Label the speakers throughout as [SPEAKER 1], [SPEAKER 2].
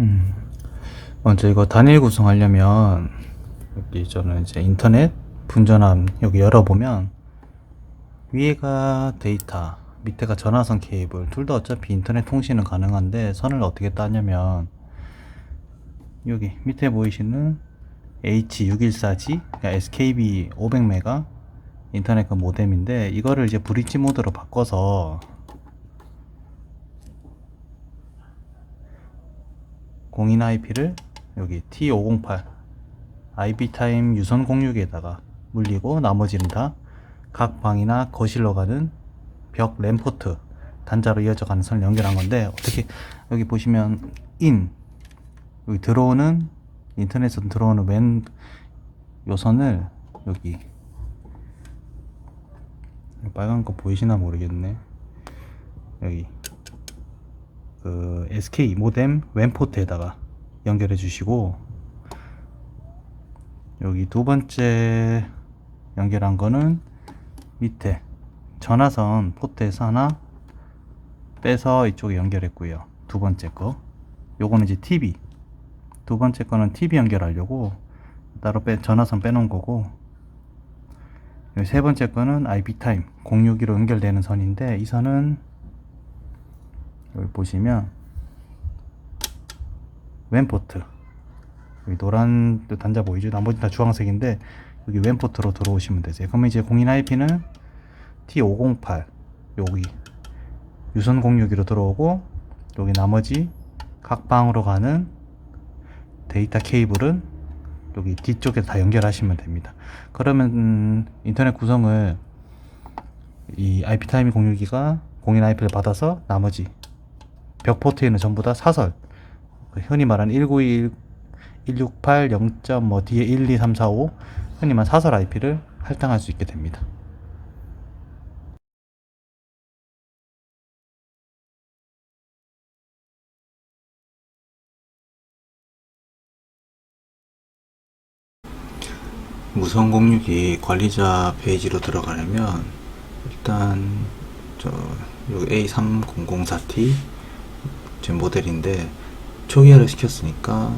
[SPEAKER 1] 음. 먼저 이거 단일 구성하려면 여기 저는 이제 인터넷 분전함 여기 열어보면 위에가 데이터 밑에가 전화선 케이블 둘 다 어차피 인터넷 통신은 가능한데 선을 어떻게 따냐면 여기 밑에 보이시는 H614G 그러니까 SKB 500메가 인터넷 그 모뎀인데 이거를 이제 브릿지 모드로 바꿔서 공인 IP를 여기 T508 IP 타임 유선 공유기에다가 물리고 나머지는 다 각 방이나 거실로 가는 벽 램포트 단자로 이어져 가는 선을 연결한 건데 어떻게 여기 보시면 인 여기 들어오는 인터넷에서 들어오는 맨 요선을 여기 빨간 거 보이시나 모르겠네. 여기 그 SK 모뎀 왼 포트에다가 연결해 주시고 여기 두 번째 연결한 거는 밑에 전화선 포트에서 하나 빼서 이쪽에 연결했고요. 두 번째 거. 요거는 이제 TV 두 번째 거는 TV 연결하려고 따로 빼 전화선 빼놓은 거고 세 번째 거는 IP 타임 061로 연결되는 선인데 이 선은 여기 보시면 왼 포트 여기 노란 단자 보이죠? 나머지 다 주황색인데 여기 왼 포트로 들어오시면 되세요. 그러면 이제 공인 IP는 T508 여기 유선 공유기로 들어오고 여기 나머지 각 방으로 가는 데이터 케이블은 여기 뒤쪽에 다 연결하시면 됩니다. 그러면 음, 인터넷 구성을 이 IP 타이밍 공유기가 공인 IP를 받아서 나머지 벽 포트에는 전부 다 사설 그 흔히 말하는 192 168 0. 뭐 뒤에 1, 2, 3, 4, 5 흔히 말하는 사설 IP를 할당할 수 있게 됩니다. 무선 공유기 관리자 페이지로 들어가려면 일단 저 여기 A3004T 제 모델인데 초기화를 시켰으니까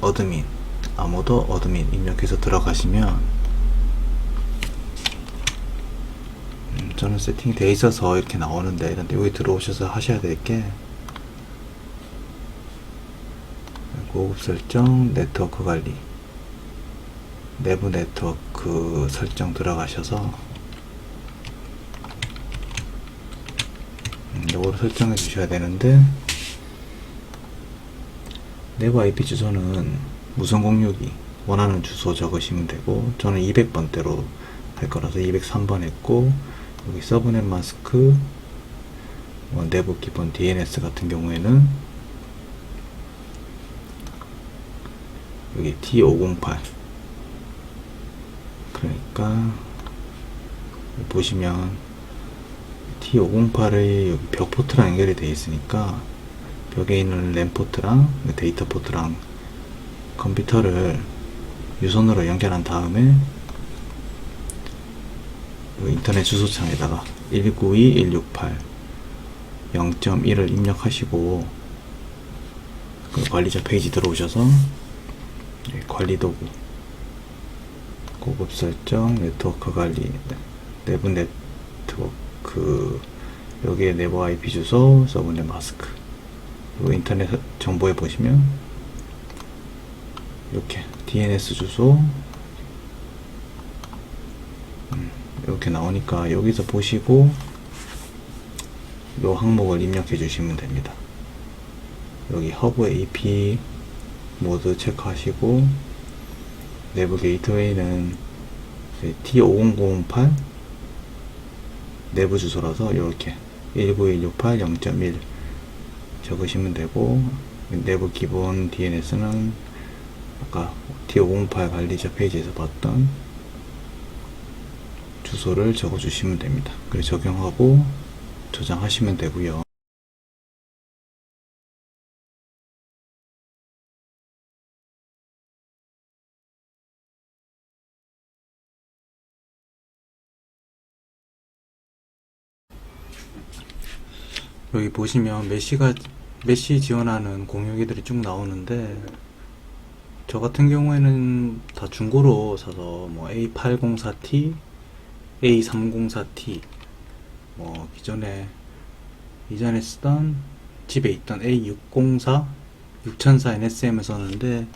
[SPEAKER 1] 어드민 아무도 어드민 입력해서 들어가시면 음, 저는 세팅이 돼 있어서 이렇게 나오는데 근데 여기 들어오셔서 하셔야 될게 고급 설정 네트워크 관리. 내부 네트워크 설정 들어가셔서 음, 요거를 설정해 주셔야 되는데 내부 IP 주소는 무선 공유기 원하는 주소 적으시면 되고 저는 200번대로 할 거라서 203번 했고 여기 서브넷 마스크 뭐 내부 기본 DNS 같은 경우에는 여기 T508 그러니까 보시면 T508의 여기 벽 포트랑 연결이 되어 있으니까 벽에 있는 램 포트랑 데이터 포트랑 컴퓨터를 유선으로 연결한 다음에 요 인터넷 주소창에다가 192.168 0.1을 입력하시고 그 관리자 페이지 들어오셔서 예, 관리 도구 고급 설정 네트워크 관리 내부 네트워크 여기에 내부 IP 주소 서브넷 마스크. 그리고 인터넷 정보에 보시면 이렇게 DNS 주소 음, 이렇게 나오니까 여기서 보시고 요 항목을 입력해 주시면 됩니다. 여기 허브 AP 모드 체크하시고 내부 게이트웨이는 T50008 내부 주소라서 이렇게 19168 0.1 적으시면 되고 내부 기본 DNS는 아까 T508 관리자 페이지에서 봤던 주소를 적어 주시면 됩니다. 그래서 적용하고 저장하시면 되고요. 여기 보시면 메시가 메시 지원하는 공유기들이 쭉 나오는데 저 같은 경우에는 다 중고로 사서 뭐 A804T, A304T, 뭐 기존에 이전에 쓰던 집에 있던 A604, 6004 NSM을 썼는데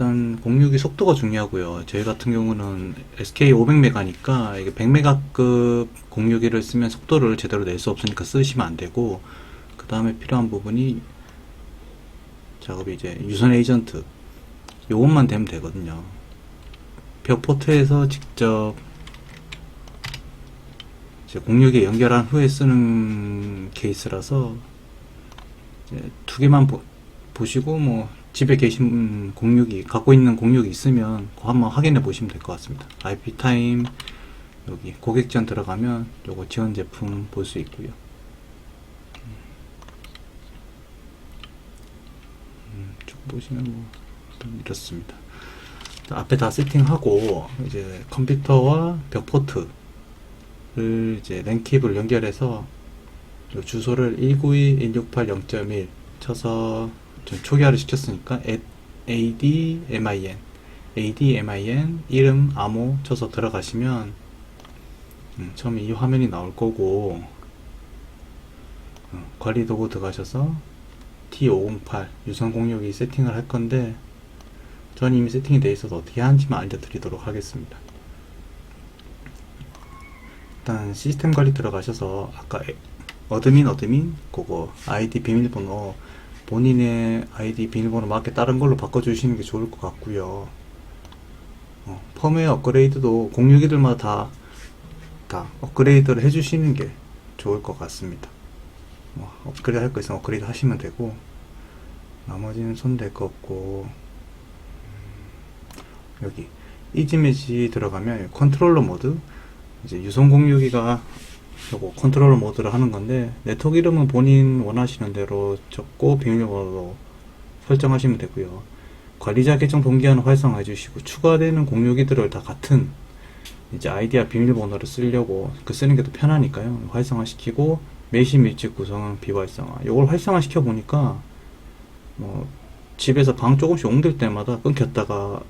[SPEAKER 1] 일단 공유기 속도가 중요하고요. 저희 같은 경우는 SK 500메가니까 이게 100메가급 공유기를 쓰면 속도를 제대로 낼 수 없으니까 쓰시면 안 되고 그 다음에 필요한 부분이 작업이 이제 유선 에이전트 요것만 되면 되거든요. 벽 포트에서 직접 이제 공유기에 연결한 후에 쓰는 케이스라서 두 개만 보, 보시고 뭐 집에 계신 공유기 갖고 있는 공유기 있으면 그거 한번 확인해 보시면 될 것 같습니다. IP 타임 여기 고객 지원 들어가면 요거 지원 제품 볼 수 있고요. 음, 쭉 보시면 뭐좀 이렇습니다. 자, 앞에 다 세팅하고 이제 컴퓨터와 벽 포트를 이제 랜 케이블 연결해서 요 주소를 192.168.0.1 쳐서 좀 초기화를 시켰으니까 ADMIN ADMIN 이름 암호 쳐서 들어가시면 음, 처음에 이 화면이 나올 거고 어, 관리 도구 들어가셔서 T508 유선 공유기 세팅을 할 건데 전 이미 세팅이 되어 있어서 어떻게 하는지만 알려드리도록 하겠습니다. 일단 시스템 관리 들어가셔서 아까 에- 어드민 어드민 그거 아이디 비밀번호 본인의 아이디 비밀번호 맞게 다른 걸로 바꿔주시는 게 좋을 것 같고요. 어, 펌웨어 업그레이드도 공유기들마다 다, 다 업그레이드를 해주시는 게 좋을 것 같습니다. 뭐, 업그레이드 할 거 있으면 업그레이드 하시면 되고 나머지는 손댈 거 없고 음, 여기 이지메시 들어가면 컨트롤러 모드 이제 유선 공유기가 요거 컨트롤러 모드를 하는 건데 네트워크 이름은 본인 원하시는 대로 적고 비밀번호로 설정하시면 되고요. 관리자 계정 동기화는 활성화해 주시고 추가되는 공유기들을 다 같은 이제 아이디와 비밀번호를 쓰려고 그 쓰는 게 더 편하니까요. 활성화 시키고 메시 밀집 구성은 비활성화. 요걸 활성화 시켜 보니까 뭐 집에서 방 조금씩 옮길 때마다 끊겼다가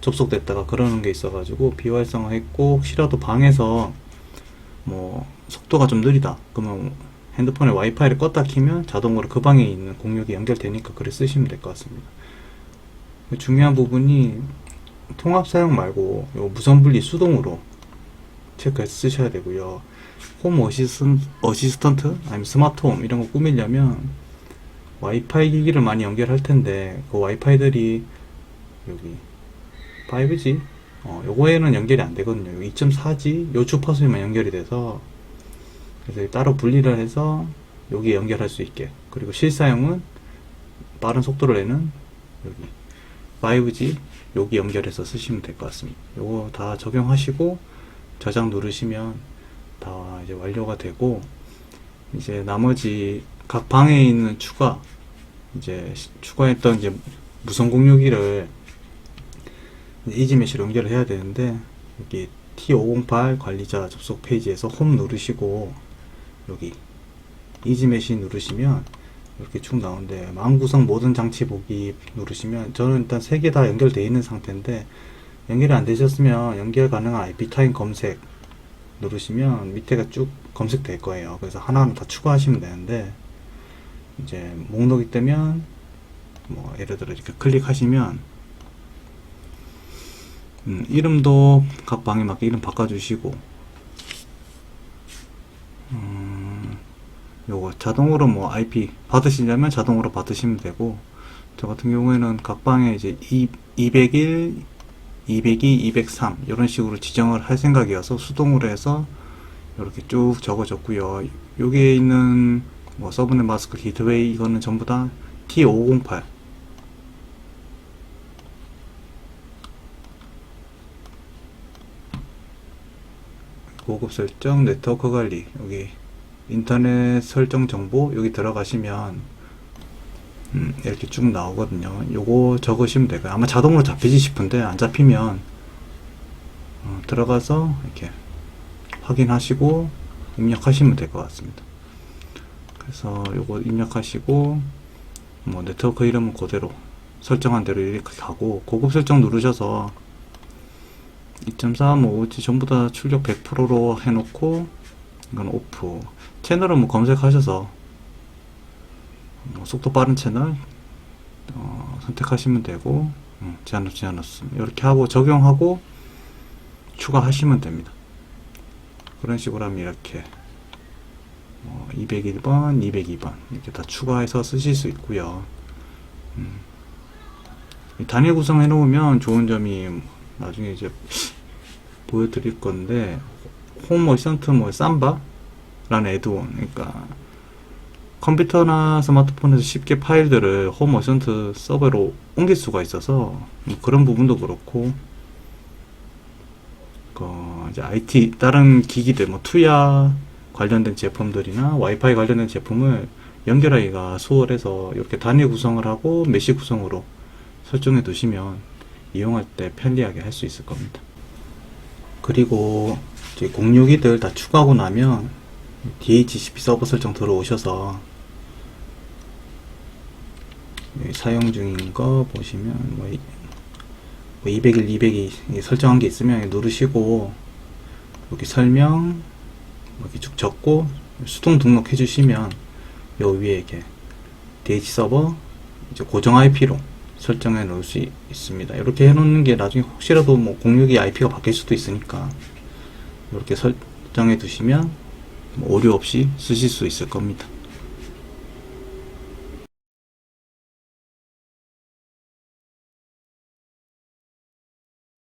[SPEAKER 1] 접속됐다가 그러는 게 있어가지고 비활성화 했고 혹시라도 방에서 뭐 속도가 좀 느리다. 그러면 핸드폰에 와이파이를 껐다 키면 자동으로 그 방에 있는 공유기 연결되니까 그래 쓰시면 될 것 같습니다. 중요한 부분이 통합 사용 말고 요 무선 분리 수동으로 체크해서 쓰셔야 되고요. 홈 어시스턴, 어시스턴트 아니면 스마트홈 이런 거 꾸미려면 와이파이 기기를 많이 연결할 텐데 그 와이파이들이 여기 5G 어, 요거에는 연결이 안 되거든요. 2.4G 요 주파수에만 연결이 돼서 그래서 따로 분리를 해서 여기 연결할 수 있게 그리고 실사용은 빠른 속도를 내는 여기 5G 여기 연결해서 쓰시면 될 것 같습니다. 요거 다 적용하시고 저장 누르시면 다 이제 완료가 되고 이제 나머지 각 방에 있는 추가 이제 시- 추가했던 이제 무선 공유기를 이지메시로 연결을 해야 되는데 여기 T508 관리자 접속 페이지에서 홈 누르시고 여기 이지메시 누르시면 이렇게 쭉 나오는데 망구성 모든 장치 보기 누르시면 저는 일단 세 개 다 연결되어 있는 상태인데 연결이 안 되셨으면 연결 가능한 IP 타임 검색 누르시면 밑에가 쭉 검색될 거예요. 그래서 하나하나 다 추가하시면 되는데 이제 목록이 뜨면 뭐 예를 들어 이렇게 클릭하시면 음, 이름도 각 방에 맞게 이름 바꿔주시고 음, 요거 자동으로 뭐 IP 받으시려면 자동으로 받으시면 되고 저 같은 경우에는 각 방에 이제 2, 201, 202, 203 이런 식으로 지정을 할 생각이어서 수동으로 해서 이렇게 쭉 적어줬고요. 여기에 있는 뭐 서브넷 마스크 기트웨이 이거는 전부 다 T508 고급 설정, 네트워크 관리 여기 인터넷 설정 정보 여기 들어가시면 음, 이렇게 쭉 나오거든요. 요거 적으시면 되고요. 아마 자동으로 잡히지 싶은데 안 잡히면 어, 들어가서 이렇게 확인하시고 입력하시면 될 것 같습니다. 그래서 요거 입력하시고 뭐 네트워크 이름은 그대로 설정한 대로 이렇게 가고 고급 설정 누르셔서 2.4, 뭐 OG 전부 다 출력 100%로 해놓고 이건 오프 채널은 뭐 검색하셔서 뭐 속도 빠른 채널 어, 선택하시면 되고 음, 제한 없 제한 없음. 이렇게 하고 적용하고 추가하시면 됩니다. 그런 식으로 하면 이렇게 어, 201번, 202번 이렇게 다 추가해서 쓰실 수 있고요. 음. 이 단일 구성해 놓으면 좋은 점이 나중에 이제 보여드릴 건데 홈 어시스턴트 뭐 삼바라는 애드온 그러니까 컴퓨터나 스마트폰에서 쉽게 파일들을 홈 어시스턴트 서버로 옮길 수가 있어서 뭐 그런 부분도 그렇고 그 이제 IT 다른 기기들 뭐 투야 관련된 제품들이나 와이파이 관련된 제품을 연결하기가 수월해서 이렇게 단일 구성을 하고 메시 구성으로 설정해 두시면 이용할 때 편리하게 할 수 있을 겁니다. 그리고 062들 다 추가하고 나면 DHCP 서버 설정 들어오셔서 여기 사용 중인 거 보시면 뭐, 이- 뭐 201, 202 설정한 게 있으면 누르시고 여기 설명 뭐 이렇게 쭉 적고 수동 등록해 주시면 요 위에 이렇게 DH 서버 이제 고정 IP로 설정해 놓을 수 있- 있습니다. 이렇게 해 놓는 게 나중에 혹시라도 뭐062 IP가 바뀔 수도 있으니까 이렇게 설정해 두시면 뭐 오류 없이 쓰실 수 있을 겁니다.